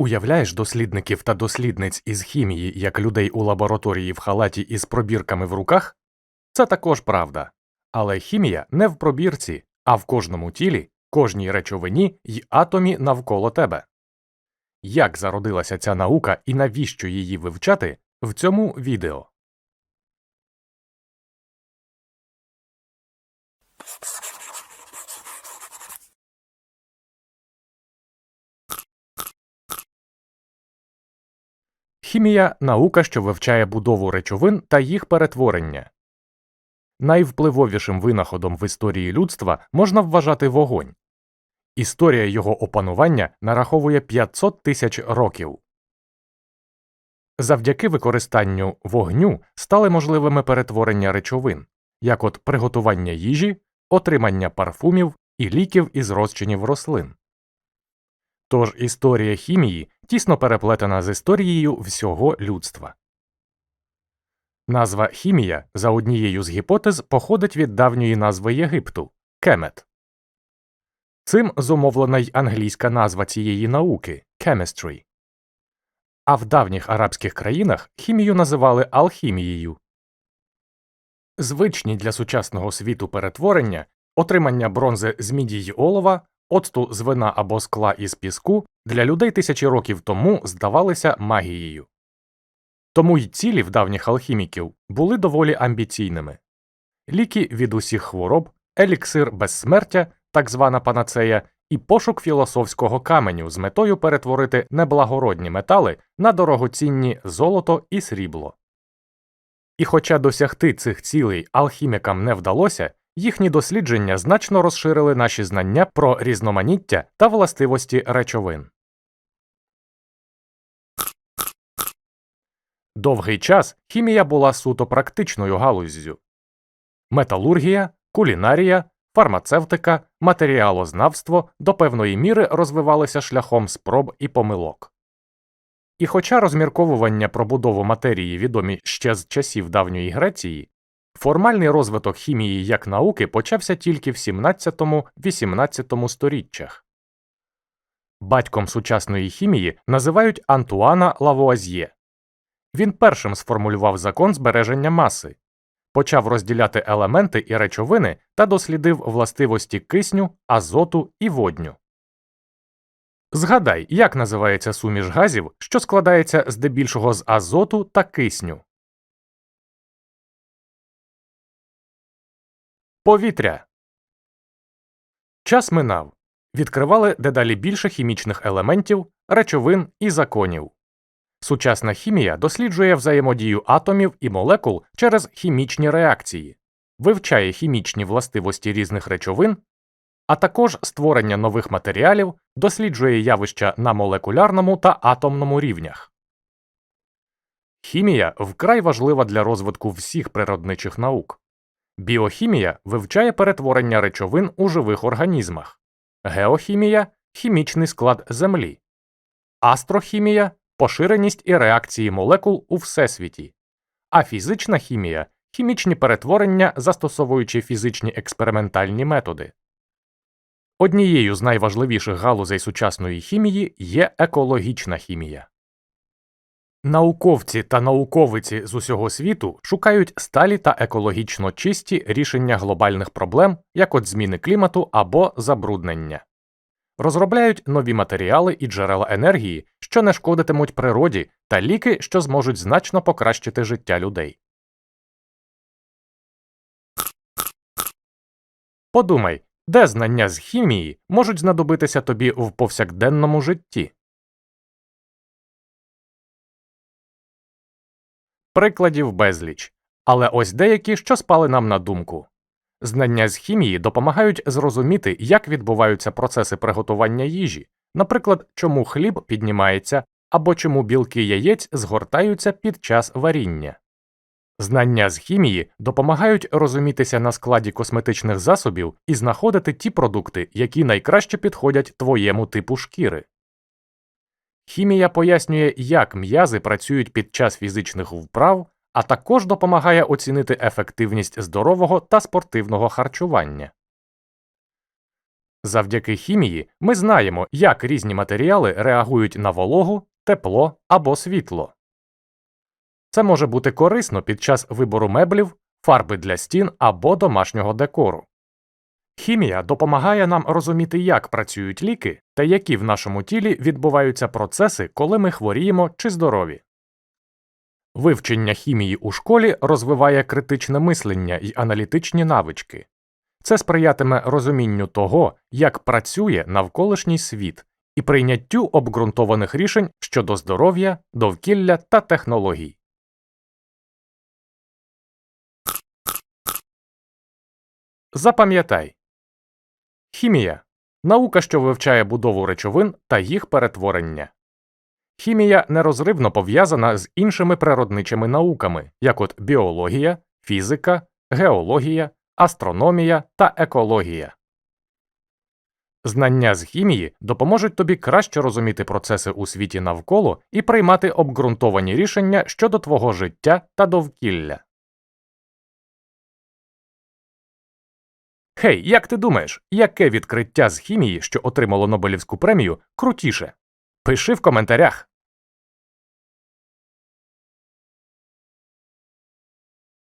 Уявляєш дослідників та дослідниць із хімії як людей у лабораторії в халаті із пробірками в руках? Це також правда. Але хімія не в пробірці, а в кожному тілі, кожній речовині й атомі навколо тебе. Як зародилася ця наука і навіщо її вивчати в цьому відео? Хімія наука, що вивчає будову речовин та їх перетворення. Найвпливовішим винаходом в історії людства можна вважати вогонь. Історія його опанування нараховує 500 тисяч років. Завдяки використанню вогню стали можливими перетворення речовин, як от приготування їжі, отримання парфумів і ліків із розчинів рослин. Тож історія хімії тісно переплетена з історією всього людства. Назва хімія за однією з гіпотез походить від давньої назви Єгипту кемет. Цим зумовлена й англійська назва цієї науки chemistry. А в давніх арабських країнах хімію називали алхімією. Звичні для сучасного світу перетворення, отримання бронзи з міді й олова, оцту з вина або скла із піску для людей тисячі років тому здавалися магією. Тому й цілі в давніх алхіміків були доволі амбіційними ліки від усіх хвороб, еліксир безсмертя, так звана панацея, і пошук філософського каменю з метою перетворити неблагородні метали на дорогоцінні золото і срібло. І хоча досягти цих цілей алхімікам не вдалося, їхні дослідження значно розширили наші знання про різноманіття та властивості речовин. Довгий час хімія була суто практичною галуззю. Металургія, кулінарія, фармацевтика, матеріалознавство до певної міри розвивалися шляхом спроб і помилок. І хоча розмірковування про будову матерії відомі ще з часів давньої Греції, формальний розвиток хімії як науки почався тільки в 17-18 сторіччях. Батьком сучасної хімії називають Антуана Лавуазьє. Він першим сформулював закон збереження маси, почав розділяти елементи і речовини та дослідив властивості кисню, азоту і водню. Згадай, як називається суміш газів, що складається здебільшого з азоту та кисню. Повітря. Час минав. Відкривали дедалі більше хімічних елементів, речовин і законів. Сучасна хімія досліджує взаємодію атомів і молекул через хімічні реакції, вивчає хімічні властивості різних речовин, а також створення нових матеріалів, досліджує явища на молекулярному та атомному рівнях. Хімія вкрай важлива для розвитку всіх природничих наук. Біохімія вивчає перетворення речовин у живих організмах, геохімія хімічний склад Землі, астрохімія поширеність і реакції молекул у всесвіті, а фізична хімія хімічні перетворення, застосовуючи фізичні експериментальні методи. Однією з найважливіших галузей сучасної хімії є екологічна хімія. Науковці та науковиці з усього світу шукають сталі та екологічно чисті рішення глобальних проблем, як от зміни клімату або забруднення розробляють нові матеріали і джерела енергії, що не шкодитимуть природі, та ліки, що зможуть значно покращити життя людей. Подумай, де знання з хімії можуть знадобитися тобі в повсякденному житті. Прикладів безліч, але ось деякі, що спали нам на думку. Знання з хімії допомагають зрозуміти, як відбуваються процеси приготування їжі, наприклад, чому хліб піднімається або чому білки яєць згортаються під час варіння. Знання з хімії допомагають розумітися на складі косметичних засобів і знаходити ті продукти, які найкраще підходять твоєму типу шкіри. Хімія пояснює, як м'язи працюють під час фізичних вправ а також допомагає оцінити ефективність здорового та спортивного харчування. Завдяки хімії ми знаємо, як різні матеріали реагують на вологу, тепло або світло. Це може бути корисно під час вибору меблів, фарби для стін або домашнього декору. Хімія допомагає нам розуміти, як працюють ліки та які в нашому тілі відбуваються процеси, коли ми хворіємо чи здорові. Вивчення хімії у школі розвиває критичне мислення і аналітичні навички. Це сприятиме розумінню того, як працює навколишній світ і прийняттю обґрунтованих рішень щодо здоров'я, довкілля та технологій. Запам'ятай Хімія наука, що вивчає будову речовин та їх перетворення. Хімія нерозривно пов'язана з іншими природничими науками, як от біологія, фізика, геологія, астрономія та екологія. Знання з хімії допоможуть тобі краще розуміти процеси у світі навколо і приймати обґрунтовані рішення щодо твого життя та довкілля. Хей, як ти думаєш, яке відкриття з хімії, що отримало Нобелівську премію, крутіше? Пиши в коментарях.